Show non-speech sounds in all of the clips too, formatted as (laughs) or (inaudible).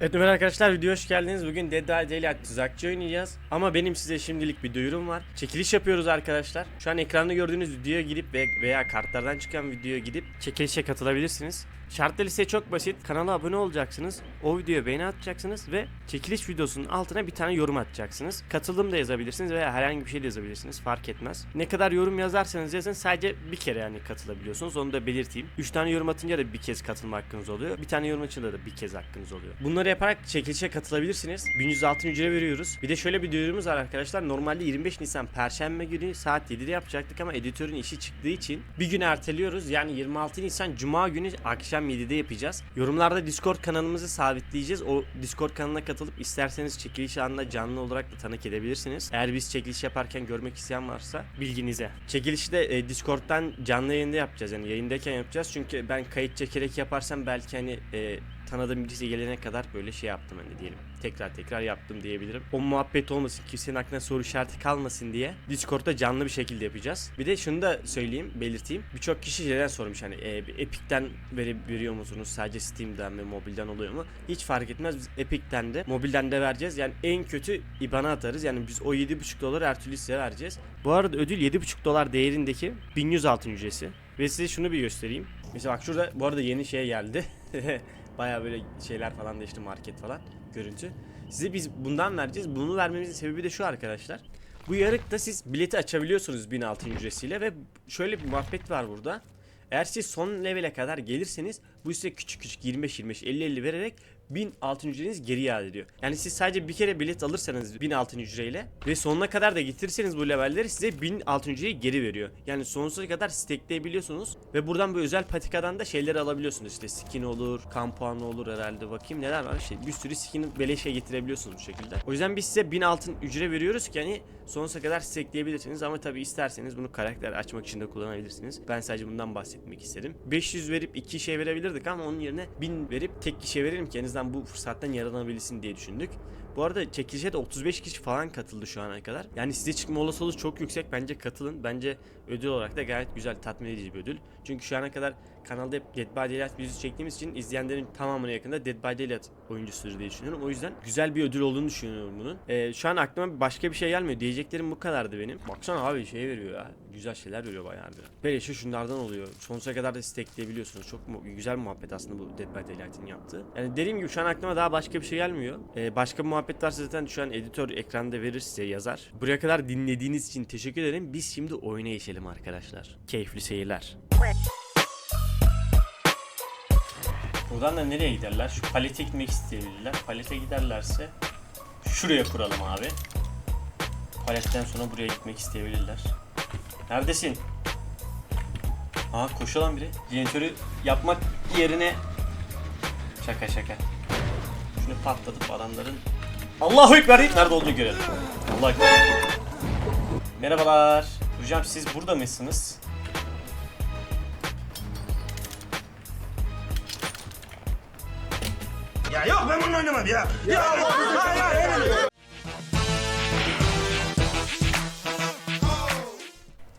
Evet merhaba arkadaşlar videoya hoş geldiniz. Bugün Dead by Daylight tuzakçı oynayacağız. Ama benim size şimdilik bir duyurum var. Çekiliş yapıyoruz arkadaşlar. Şu an ekranda gördüğünüz videoya gidip ve veya kartlardan çıkan videoya gidip çekilişe katılabilirsiniz. Şartlı liste çok basit. Kanala abone olacaksınız. O videoya beğeni atacaksınız ve çekiliş videosunun altına bir tane yorum atacaksınız. Katıldım da yazabilirsiniz veya herhangi bir şey de yazabilirsiniz. Fark etmez. Ne kadar yorum yazarsanız yazın sadece bir kere yani katılabiliyorsunuz. Onu da belirteyim. 3 tane yorum atınca da bir kez katılma hakkınız oluyor. Bir tane yorum açınca da bir kez hakkınız oluyor. Bunları yaparak çekilişe katılabilirsiniz. 1106 ücret veriyoruz. Bir de şöyle bir duyurumuz var arkadaşlar. Normalde 25 Nisan Perşembe günü saat 7'de yapacaktık ama editörün işi çıktığı için bir gün erteliyoruz. Yani 26 Nisan Cuma günü akşam 7'de yapacağız. Yorumlarda Discord kanalımızı sabitleyeceğiz. O Discord kanalına katılıp isterseniz çekiliş anında canlı olarak da tanık edebilirsiniz. Eğer biz çekiliş yaparken görmek isteyen varsa bilginize. Çekilişi de e, Discord'dan canlı yayında yapacağız. Yani yayındayken yapacağız. Çünkü ben kayıt çekerek yaparsam belki hani e, tanıdığım birisi gelene kadar böyle şey yaptım hani diyelim. Tekrar tekrar yaptım diyebilirim. O muhabbet olmasın, kimsenin aklına soru işareti kalmasın diye Discord'da canlı bir şekilde yapacağız. Bir de şunu da söyleyeyim, belirteyim. Birçok kişi şeyden sormuş hani e, Epic'ten veri, veriyor musunuz? Sadece Steam'den ve mobilden oluyor mu? Hiç fark etmez. Biz Epic'ten de mobilden de vereceğiz. Yani en kötü IBAN'a atarız. Yani biz o 7,5 dolar her türlü size vereceğiz. Bu arada ödül 7,5 dolar değerindeki 1100 altın ücreti. Ve size şunu bir göstereyim. Mesela bak şurada bu arada yeni şey geldi. (laughs) Baya böyle şeyler falan değişti market falan görüntü. Size biz bundan vereceğiz. Bunu vermemizin sebebi de şu arkadaşlar. Bu yarıkta siz bileti açabiliyorsunuz 1000 altın ücretiyle ve şöyle bir muhabbet var burada. Eğer siz son levele kadar gelirseniz bu size küçük küçük 25 25 50 50 vererek 1000 altın ücretiniz geri iade ediyor. Yani siz sadece bir kere bilet alırsanız 1000 altın ücreyle ve sonuna kadar da getirirseniz bu levelleri size 1000 altın ücreyi geri veriyor. Yani sonsuza kadar stackleyebiliyorsunuz ve buradan bu özel patikadan da şeyleri alabiliyorsunuz. İşte skin olur, kampuanı olur herhalde bakayım neler var. İşte bir sürü skin beleşe getirebiliyorsunuz bu şekilde. O yüzden biz size 1000 altın ücre veriyoruz ki hani sonsuza kadar stackleyebilirsiniz ama tabi isterseniz bunu karakter açmak için de kullanabilirsiniz. Ben sadece bundan bahsetmek istedim. 500 verip iki şey verebilirdik ama onun yerine 1000 verip tek kişiye verelim ki en azından bu fırsattan yararlanabilsin diye düşündük. Bu arada çekilişe de 35 kişi falan katıldı şu ana kadar. Yani size çıkma olasılığı çok yüksek. Bence katılın. Bence ödül olarak da gayet güzel, tatmin edici bir ödül. Çünkü şu ana kadar kanalda hep Dead by Daylight videosu çektiğimiz için izleyenlerin tamamına yakında Dead by Daylight oyuncusudur diye düşünüyorum. O yüzden güzel bir ödül olduğunu düşünüyorum bunun. Ee, şu an aklıma başka bir şey gelmiyor. Diyeceklerim bu kadardı benim. Baksana abi şey veriyor ya. Güzel şeyler veriyor bayağı bir. Böyle şu şunlardan oluyor. Sonsuza kadar da stackleyebiliyorsunuz. Çok mu- güzel muhabbet aslında bu Dead by Daylight'in yaptığı. Yani dediğim gibi şu an aklıma daha başka bir şey gelmiyor. Ee, başka bir muhabbet varsa zaten an editör ekranda verir size yazar. Buraya kadar dinlediğiniz için teşekkür ederim. Biz şimdi oyuna geçelim arkadaşlar. Keyifli seyirler. Buradan da nereye giderler? Şu palete gitmek isteyebilirler. Palete giderlerse şuraya kuralım abi. Paletten sonra buraya gitmek isteyebilirler. Neredesin? Aa koşuyor lan biri. Jeneratörü yapmak yerine Şaka şaka. Şunu patlatıp adamların Allahu Ekber deyip nerede olduğunu görelim. Allah Ekber. Merhabalar. Hocam siz burada mısınız? Ya yok ben bunu oynamam ya. Ya hayır hayır hayır.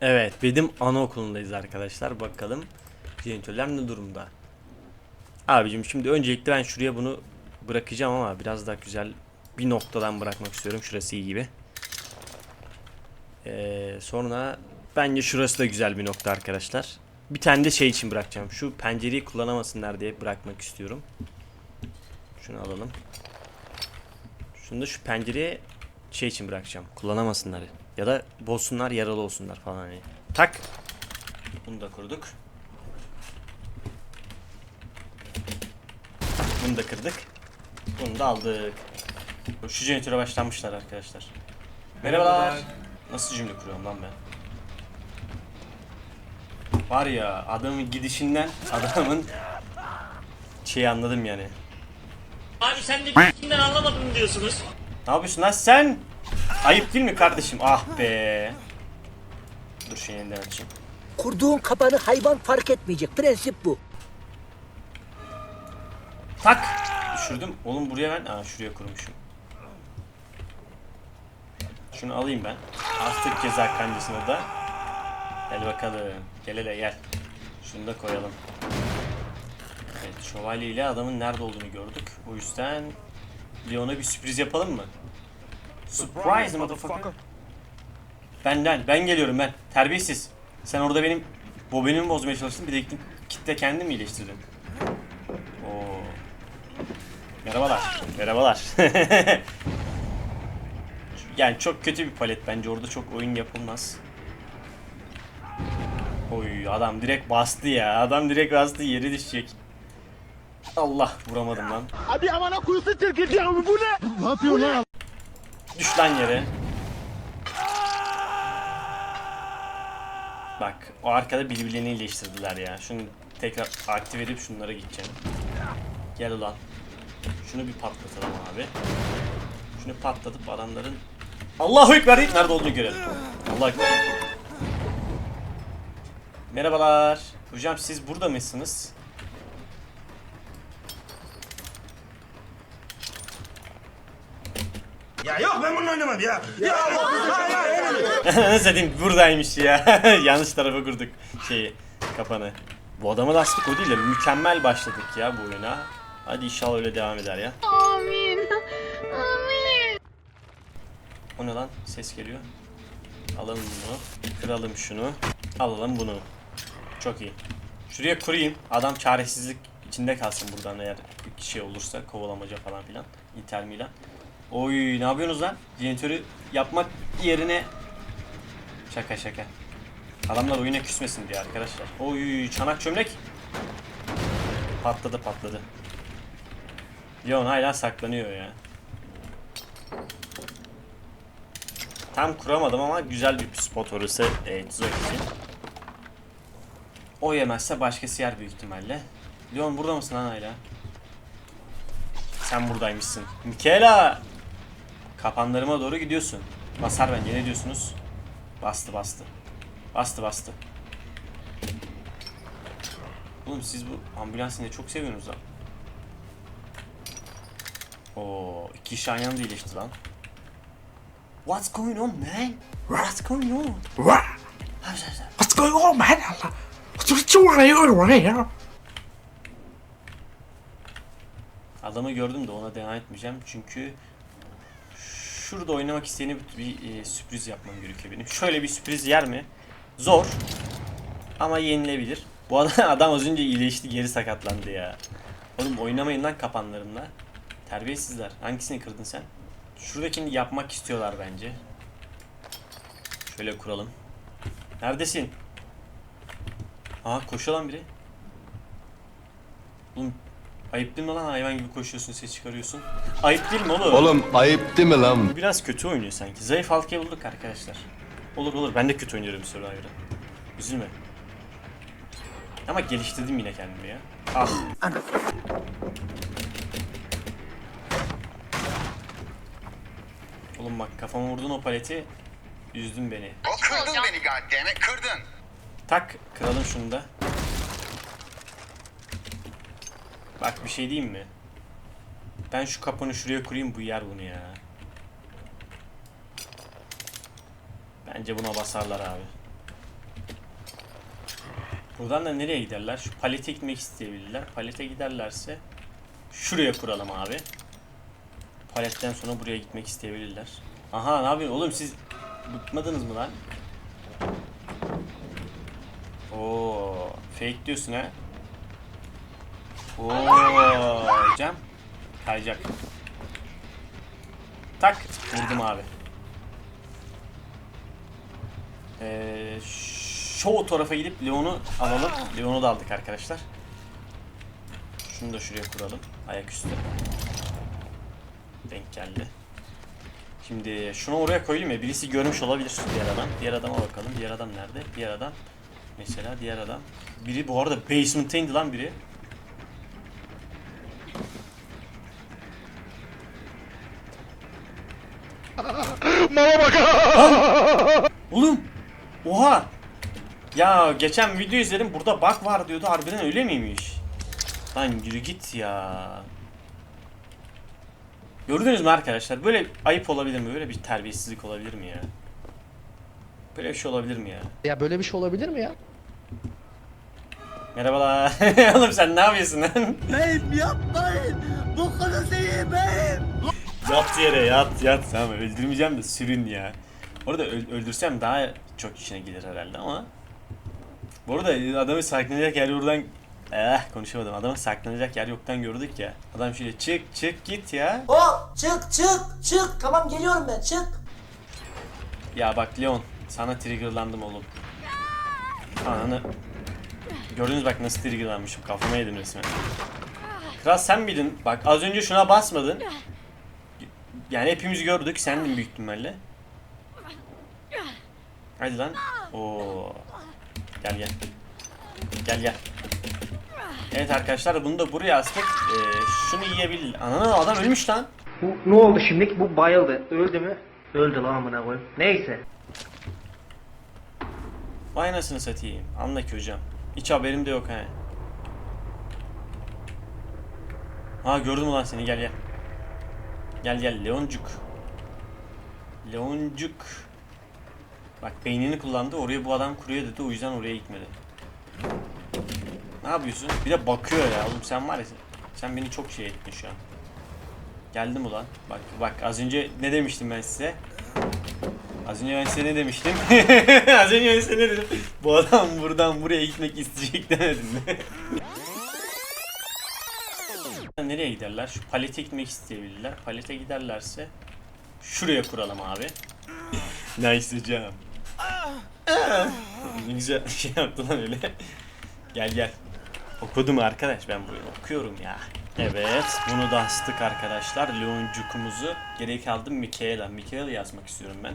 Evet, benim anaokulundayız arkadaşlar. Bakalım jeneratörler ne durumda? Abicim şimdi öncelikle ben şuraya bunu bırakacağım ama biraz daha güzel bir noktadan bırakmak istiyorum. Şurası iyi gibi. Ee, sonra bence şurası da güzel bir nokta arkadaşlar. Bir tane de şey için bırakacağım. Şu pencereyi kullanamasınlar diye bırakmak istiyorum. Şunu alalım. Şunu da şu pencereye şey için bırakacağım. Kullanamasınlar. Ya da bozsunlar yaralı olsunlar falan hani. Tak. Bunu da kurduk. Bunu da kırdık. Bunu da aldık. Şu jeneratöre başlanmışlar arkadaşlar. Merhabalar. Nasıl cümle kuruyorum lan ben? Var ya adamın gidişinden adamın şeyi anladım yani. Abi sen de kimden anlamadım diyorsunuz. Ne yapıyorsun lan sen? Ayıp değil mi kardeşim? Ah be. Dur şu yeniden açayım. Kurduğun kabanı hayvan fark etmeyecek. Prensip bu. Tak! Düşürdüm. Oğlum buraya ben... Aa şuraya kurmuşum. Şunu alayım ben. Astık ceza kancasına da. Gel bakalım. Gel hele gel. Şunu da koyalım. Evet şövalye ile adamın nerede olduğunu gördük. O yüzden Leon'a bir sürpriz yapalım mı? Surprise motherfucker. Benden, ben geliyorum ben. Terbiyesiz. Sen orada benim bobinimi bozmaya çalıştın. Bir de gittin kitle kendin mi iyileştirdin? Oo. Merhabalar. Merhabalar. (laughs) yani çok kötü bir palet bence. Orada çok oyun yapılmaz. Oy adam direkt bastı ya. Adam direkt bastı yeri düşecek. Allah vuramadım lan. Hadi amına kuyusu Türkiye ya bu ne? Ne yapıyorsun lan? Düş lan yere. Bak o arkada birbirlerini iyileştirdiler ya. Şunu tekrar aktif edip şunlara gideceğim. Gel ulan. Şunu bir patlatalım abi. Şunu patlatıp adamların Allahu Ekber deyip nerede olduğunu görelim. Allah Ekber. Merhabalar. Hocam siz burada mısınız? Ya yok ben bununla oynamadım ya. Ya Allah. Hayır hayır. (laughs) Nasıl diyeyim buradaymış ya. (laughs) Yanlış tarafa kurduk şeyi kapanı. Bu adamın astık o değil de mükemmel başladık ya bu oyuna. Hadi inşallah öyle devam eder ya. Lan? Ses geliyor. Alalım bunu. Kıralım şunu. Alalım bunu. Çok iyi. Şuraya kurayım. Adam çaresizlik içinde kalsın buradan eğer bir şey olursa kovalamaca falan filan. Inter Milan. Oy ne yapıyorsunuz lan? Jeneratörü yapmak yerine Şaka şaka. Adamlar oyuna küsmesin diye arkadaşlar. Oy çanak çömlek. Patladı patladı. Leon hala saklanıyor ya. Tam kuramadım ama güzel bir spot orası e, tuzak için. O yemezse başkası yer büyük ihtimalle. Leon burada mısın lan hala? Sen buradaymışsın. Mikela! Kapanlarıma doğru gidiyorsun. Basar bence ne diyorsunuz? Bastı bastı. Bastı bastı. Oğlum siz bu ambulansı ne çok seviyorsunuz lan. Oo, iki kişi aynı anda iyileşti lan. What's going on man? What's going on? What? What's going on man? Allah. Çok iyi oynuyor ya. Adamı gördüm de ona devam etmeyeceğim çünkü şurada oynamak isteyene bir, bir, e, sürpriz yapmam gerekiyor benim. Şöyle bir sürpriz yer mi? Zor ama yenilebilir. Bu adam, (laughs) adam az önce iyileşti geri sakatlandı ya. Oğlum oynamayın lan kapanlarımla. Terbiyesizler. Hangisini kırdın sen? Şuradakini yapmak istiyorlar bence. Şöyle kuralım. Neredesin? Aa koşuyor lan biri. Oğlum ayıp değil mi lan hayvan gibi koşuyorsun ses çıkarıyorsun. Ayıp değil mi oğlum? Oğlum ayıp değil mi lan? Biraz kötü oynuyor sanki. Zayıf halkayı bulduk arkadaşlar. Olur olur ben de kötü oynuyorum Survivor'ı. Üzülme. Ama geliştirdim yine kendimi ya. Al. Oğlum bak kafama vurdun o paleti. Üzdün beni. O kırdın beni goddammit kırdın. Tak kıralım şunu da. Bak bir şey diyeyim mi? Ben şu kapını şuraya kurayım bu yer bunu ya. Bence buna basarlar abi. Buradan da nereye giderler? Şu palete gitmek isteyebilirler. Palete giderlerse şuraya kuralım abi. Paletten sonra buraya gitmek isteyebilirler. Aha ne yapıyorsun oğlum siz bıkmadınız mı lan? Oo, fake diyorsun ha? Oo, hocam kayacak. Tak, vurdum abi. Ee, şu tarafa gidip Leon'u alalım. Leon'u da aldık arkadaşlar. Şunu da şuraya kuralım. Ayaküstü. Denk geldi. Şimdi şunu oraya koyayım ya. Birisi görmüş olabilir diğer adam. Diğer adama bakalım. Diğer adam nerede? Diğer adam. Mesela diğer adam. Biri bu arada basement'ta indi lan biri. Mama bak. Oğlum. Oha. Ya geçen video izledim burada bug var diyordu. Harbiden öyle miymiş? Lan yürü git ya. Gördünüz mü arkadaşlar? Böyle ayıp olabilir mi? Böyle bir terbiyesizlik olabilir mi ya? Böyle bir şey olabilir mi ya? Ya böyle bir şey olabilir mi ya? Merhabalar. (laughs) Oğlum sen ne yapıyorsun lan? Beyim yapmayın. Bu konu değil beyim. Yat yere yat yat. Tamam öldürmeyeceğim de sürün ya. Orada öl- öldürsem daha çok işine gelir herhalde ama. Bu arada adamı saklanacak yer oradan Eh konuşamadım. Adamı saklanacak yer yoktan gördük ya. Adam şöyle çık çık git ya. Hop çık çık çık. Tamam geliyorum ben çık. Ya bak Leon sana triggerlandım oğlum. Ananı. Gördünüz bak nasıl triggerlanmışım kafama yedim resmen. Kral sen miydin? Bak az önce şuna basmadın. Yani hepimiz gördük sendin büyük ihtimalle. Hadi lan. Oo. Gel gel. Gel gel. Evet arkadaşlar bunu da buraya astık. Ee, şunu yiyebil. Ananı adam ölmüş lan. Bu ne oldu şimdi? Bu bayıldı. Öldü mü? Öldü lan amına koyayım. Neyse. Vay anasını satayım. Anla ki hocam. Hiç haberim de yok he. Ha gördüm ulan seni gel gel. Gel gel Leoncuk. Leoncuk. Bak beynini kullandı oraya bu adam kuruyor dedi o yüzden oraya gitmedi. Ne yapıyorsun? Bir de bakıyor ya oğlum sen var ya sen beni çok şey ettin şu an. Geldim ulan. Bak bak az önce ne demiştim ben size? Az önce ben size ne demiştim? (laughs) Az önce ben size ne dedim? Bu adam buradan buraya gitmek isteyecek demedim mi? (laughs) Nereye giderler? Şu palete gitmek isteyebilirler. Palete giderlerse şuraya kuralım abi. (laughs) nice hocam. ne güzel şey yaptı lan öyle. gel gel. Okudum arkadaş ben bunu okuyorum ya. Evet bunu da astık arkadaşlar. Leoncukumuzu geri kaldım Mikaela. Mikaela yazmak istiyorum ben.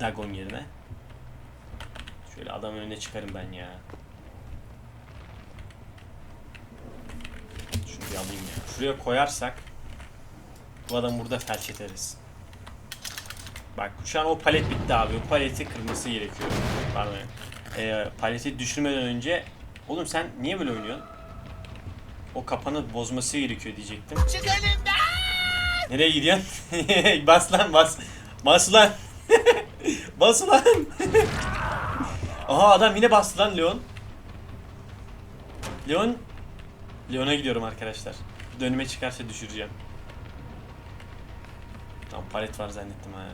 Dagon yerine. Şöyle adam önüne çıkarım ben ya. Şunu bir alayım ya. Şuraya koyarsak bu adam burada felç ederiz. Bak şu an o palet bitti abi. O paleti kırması gerekiyor. Pardon. Ee, paleti düşürmeden önce Oğlum sen niye böyle oynuyorsun? O kapanı bozması gerekiyor diyecektim. Çık elimden! Nereye gidiyorsun? (laughs) bas lan bas. Bas lan. (laughs) bas lan. (laughs) Aha adam yine bastı lan Leon. Leon. Leon'a gidiyorum arkadaşlar. Dönüme çıkarsa düşüreceğim. Tam palet var zannettim ha.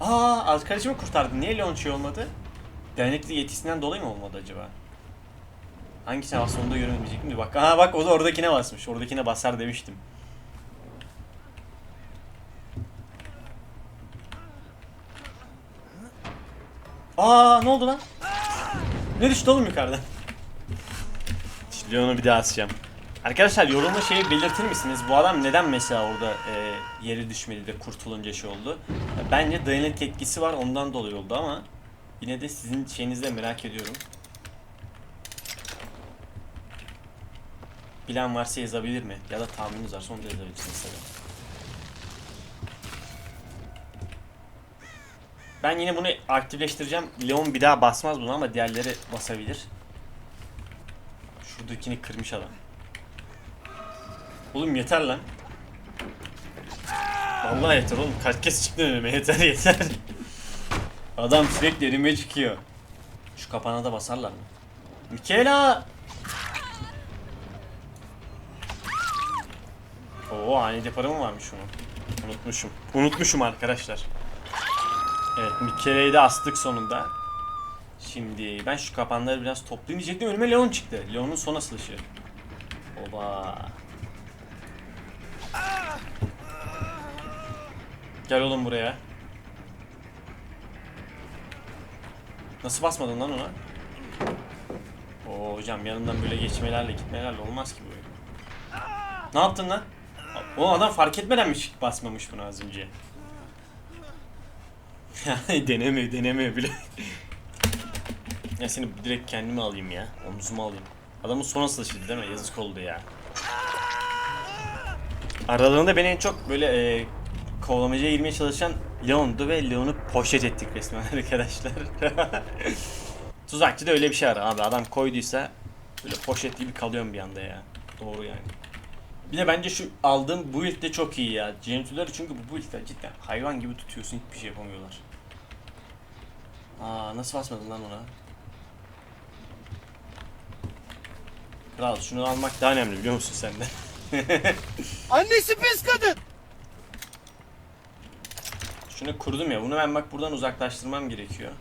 Aa arkadaşımı kurtardın. Niye Leon şey olmadı? Dernekli yetisinden dolayı mı olmadı acaba? Hangisine bastı onu da göremeyecek mi? Bak, aha bak o da oradakine basmış. Oradakine basar demiştim. Aa ne oldu lan? Ne düştü oğlum yukarıdan? Şimdi onu bir daha asacağım. Arkadaşlar yorumda şeyi belirtir misiniz? Bu adam neden mesela orada e, yere düşmedi de kurtulunca şey oldu? Bence dayanık etkisi var ondan dolayı oldu ama yine de sizin şeyinizi de merak ediyorum. Bilen varsa yazabilir mi? Ya da tahmininiz varsa onu da yazabilirsiniz tabii. Ben yine bunu aktifleştireceğim. Leon bir daha basmaz bunu ama diğerleri basabilir. Şuradakini kırmış adam. Oğlum yeter lan. Vallahi yeter oğlum. Kaç kez çıktın önüme (laughs) yeter yeter. Adam sürekli önüme çıkıyor. Şu kapana da basarlar mı? Mikela! Oo ani deparı mı varmış onun? Unutmuşum. Unutmuşum arkadaşlar. Evet Mikele'yi de astık sonunda. Şimdi ben şu kapanları biraz toplayayım diyecektim önüme Leon çıktı. Leon'un son asılışı. Oba. Gel oğlum buraya. Nasıl basmadın lan ona? Oo hocam yanından böyle geçmelerle gitmelerle olmaz ki bu. Ne yaptın lan? O adam fark etmeden mi basmamış bunu az önce? (laughs) Yani denemiyor denemiyor bile. ya seni direkt kendime alayım ya. Omzuma alayım. Adamın son asılışıydı değil mi? Yazık oldu ya. Aralarında beni en çok böyle e, kovalamacaya girmeye çalışan Leon'du ve Leon'u poşet ettik resmen (laughs) arkadaşlar. (laughs) Tuzakçı da öyle bir şey ara abi. Adam koyduysa böyle poşet gibi kalıyorum bir anda ya. Doğru yani. Bir de bence şu aldığım build de çok iyi ya. Gentle'ları çünkü bu build'ler cidden hayvan gibi tutuyorsun hiçbir şey yapamıyorlar. Aa nasıl basmadın lan ona? Kral şunu almak daha önemli biliyor musun senden? (laughs) Annesi pis kadın. Şunu kurdum ya. Bunu ben bak buradan uzaklaştırmam gerekiyor.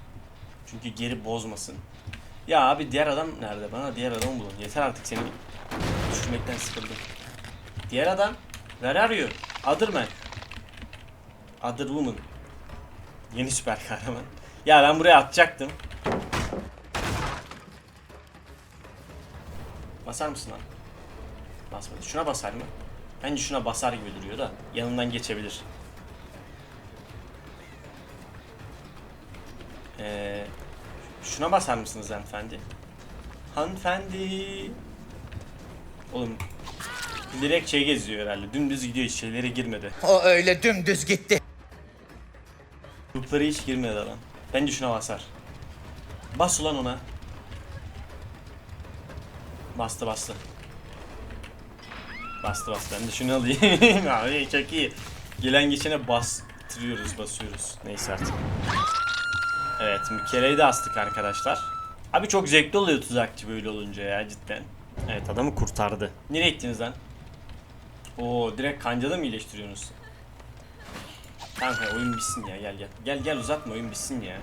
Çünkü geri bozmasın. Ya abi diğer adam nerede? Bana diğer adamı bulun. Yeter artık seni düşürmekten sıkıldım. Diğer adam Where are you? Other man. Other woman. Yeni süper kahraman. Ya ben buraya atacaktım. Basar mısın lan? Basmadı. Şuna basar mı? Bence şuna basar gibi duruyor da yanından geçebilir. Ee, şuna basar mısınız hanımefendi? Hanımefendi. Oğlum direkt şey geziyor herhalde. Dümdüz gidiyor hiç şeylere girmedi. O öyle dümdüz gitti. Looplara hiç girmedi adam. Bence şuna basar. Bas ulan ona. Bastı bastı. Bastı bastı. Ben de şunu alayım. (laughs) Abi çok iyi. Gelen geçene bastırıyoruz, basıyoruz. Neyse artık. Evet, Mikele'yi de astık arkadaşlar. Abi çok zevkli oluyor tuzakçı böyle olunca ya cidden. Evet adamı kurtardı. Nereye gittiniz lan? Oo direkt kancada mı iyileştiriyorsunuz? Kanka oyun bitsin ya gel gel. Gel gel uzatma oyun bitsin ya. (laughs)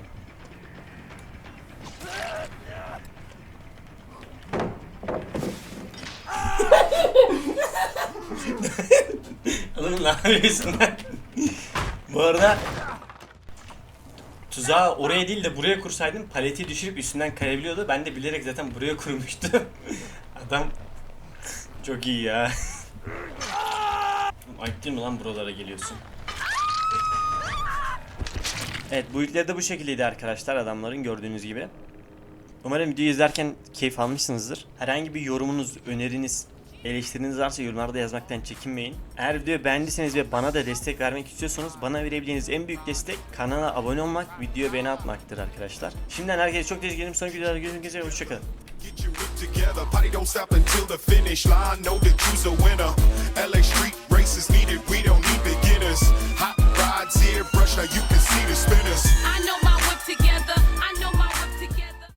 Oğlum ne yapıyorsun lan? Bu arada tuzağı oraya değil de buraya kursaydım paleti düşürüp üstünden kayabiliyordu. Ben de bilerek zaten buraya kurmuştum. (laughs) Adam çok iyi ya. Ayıp değil mi lan buralara geliyorsun? Evet bu ilkleri de bu şekildeydi arkadaşlar adamların gördüğünüz gibi. Umarım videoyu izlerken keyif almışsınızdır. Herhangi bir yorumunuz, öneriniz, eleştiriniz varsa yorumlarda yazmaktan çekinmeyin. Eğer videoyu beğendiyseniz ve bana da destek vermek istiyorsanız bana verebileceğiniz en büyük destek kanala abone olmak, videoya beğeni atmaktır arkadaşlar. Şimdiden herkese çok teşekkür ederim. Sonraki videolarda görüşmek üzere. Hoşçakalın. Get your together, party don't stop until the finish line. Know that you's a winner. LA street is needed. We don't need beginners. Hot rods here, brush. Now you can see the spinners. I know.